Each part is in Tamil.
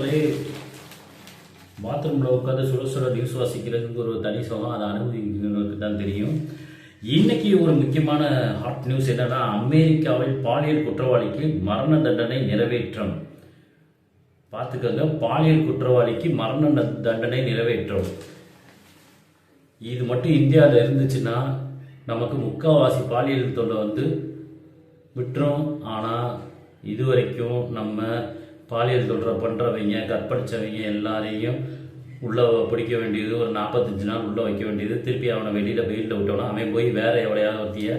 மக்களே பாத்ரூமில் உட்காந்து சுட சுட நியூஸ் வாசிக்கிறதுக்கு ஒரு தனி சுகம் அதை அனுபவிக்கிறவங்களுக்கு தான் தெரியும். இன்னைக்கு ஒரு முக்கியமான ஹாட் நியூஸ் என்னன்னா அமெரிக்காவில் பாலியல் குற்றவாளிக்கு மரண தண்டனை நிறைவேற்றம். பார்த்துக்கோங்க பாலியல் குற்றவாளிக்கு மரண தண்டனை நிறைவேற்றம். இது மட்டும் இந்தியாவில் இருந்துச்சுன்னா நமக்கு முக்கால்வாசி பாலியல் தொல்லை வந்து விட்டுரும். ஆனால் இது வரைக்கும் நம்ம பாலியல் தொல்லை பண்ணுறவங்க கற்பழிச்சவங்க எல்லாரையும் உள்ளே பிடிக்க வேண்டியது ஒரு நாற்பத்தஞ்சு நாள் உள்ளே வைக்க வேண்டியது. திருப்பி அவனை வெளியில் வெயிலில் விட்டோன்னா அவன் போய் வேற எவ்வளையாவது ஒருத்திய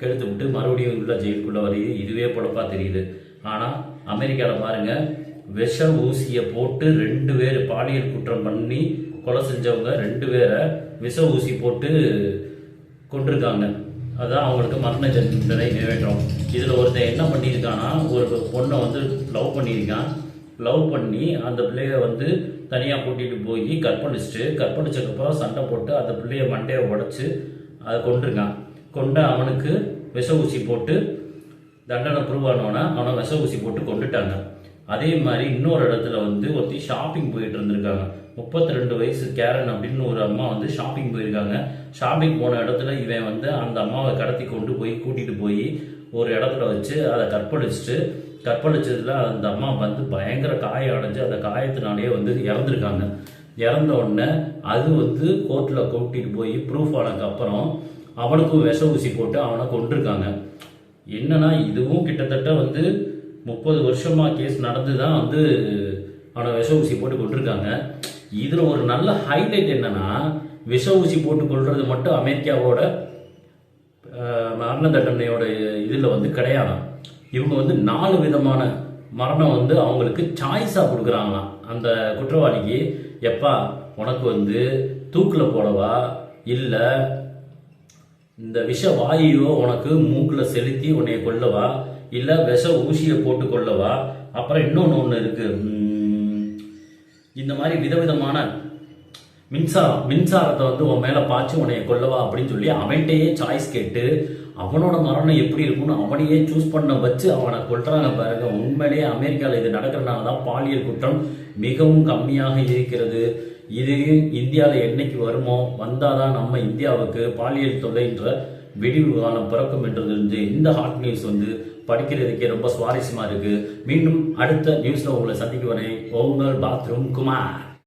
கெடுத்து விட்டு மறுபடியும் உள்ள ஜெயிலுக்குள்ளே வருது. இதுவே பொழப்பாக தெரியுது. ஆனால் அமெரிக்காவில் பாருங்கள் விஷ ஊசியை போட்டு ரெண்டு பேர் பாலியல் குற்றம் பண்ணி கொலை செஞ்சவங்க ரெண்டு பேரை விஷ ஊசி போட்டு கொண்டிருக்காங்க அதான் அவங்களுக்கு மரண தண்டனை நிறைவேற்றும் இதில் ஒருத்தன் என்ன பண்ணியிருக்கான்னா ஒரு பொண்ணை வந்து லவ் பண்ணியிருக்கான். லவ் பண்ணி அந்த பிள்ளைய வந்து தனியாக கூட்டிகிட்டு போய் கற்பழிச்சிட்டு கற்பணிச்சதுக்கப்புறம் சண்டை போட்டு அந்த பிள்ளைய மண்டையை உடச்சி அதை கொண்டிருக்கான் கொண்டு அவனுக்கு விஷ ஊசி போட்டு தண்டனை ப்ரூவ் ஆனோன்னா அவனை விஷ ஊசி போட்டு கொண்டுட்டாங்க அதே மாதிரி இன்னொரு இடத்துல வந்து ஒருத்தி ஷாப்பிங் போயிட்டு இருந்திருக்காங்க. முப்பத்தி ரெண்டு வயசு கேரன் அப்படின்னு ஒரு அம்மா வந்து ஷாப்பிங் போயிருக்காங்க. ஷாப்பிங் போன இடத்துல இவன் வந்து அந்த அம்மாவை கடத்தி கொண்டு போய் கூட்டிட்டு போய் ஒரு இடத்துல வச்சு அதை கற்பழிச்சிட்டு கற்பழிச்சதுல அந்த அம்மா வந்து பயங்கர காயம் அடைஞ்சு அந்த காயத்தினாலேயே வந்து இறந்துருக்காங்க. இறந்த உடனே அது வந்து கோர்ட்டில் கூட்டிட்டு போய் ப்ரூஃப் ஆனதுக்கு அப்புறம் அவனுக்கும் விஷ ஊசி போட்டு அவனை கொண்டிருக்காங்க என்னன்னா இதுவும் கிட்டத்தட்ட வந்து முப்பது வருஷமாக கேஸ் நடந்து தான் வந்து அவனை விஷ ஊசி போட்டு கொண்டிருக்காங்க இதில் ஒரு நல்ல ஹைலைட் என்னன்னா விஷ ஊசி போட்டு கொள்றது மட்டும் அமெரிக்காவோட மரண தண்டனையோட இதில் வந்து கிடையாதாம் இவங்க வந்து நாலு விதமான மரணம் வந்து அவங்களுக்கு சாய்ஸாக கொடுக்குறாங்களாம். அந்த குற்றவாளிக்கு எப்பா உனக்கு வந்து தூக்கில் போடவா? இல்லை இந்த விஷ வாயுவோ உனக்கு மூக்கில் செலுத்தி உன்னை கொல்லவா? இல்லை விஷ ஊசியை போட்டு கொள்ளவா அப்புறம் இன்னொன்று ஒன்று இருக்கு. இந்த மாதிரி விதவிதமான மின்சாரம் மின்சாரத்தை வந்து உன் மேலே பாய்ச்சி உன்னைய கொல்லவா அப்படின்னு சொல்லி அவன்கிட்டயே சாய்ஸ் கேட்டு அவனோட மரணம் எப்படி இருக்கும்னு அவனையே சூஸ் பண்ண வச்சு அவனை கொள்றாங்க பாருங்க. உண்மையிலேயே அமெரிக்காவில் இது நடக்கிறனால தான் பாலியல் குற்றம் மிகவும் கம்மியாக இருக்கிறது. இது இந்தியாவில் என்னைக்கு வருமோ வந்தாதான் நம்ம இந்தியாவுக்கு பாலியல் தொல்லைன்ற வெடிவு காலம் பிறக்கும் என்று இந்த ஹாட் நியூஸ் வந்து படிக்கிறதுக்கே ரொம்ப சுவாரஸ்யமா இருக்கு. மீண்டும் அடுத்த நியூஸ்ல உங்களை சந்திக்க வரேன் உங்கள் பாத்ரூம் குமார்.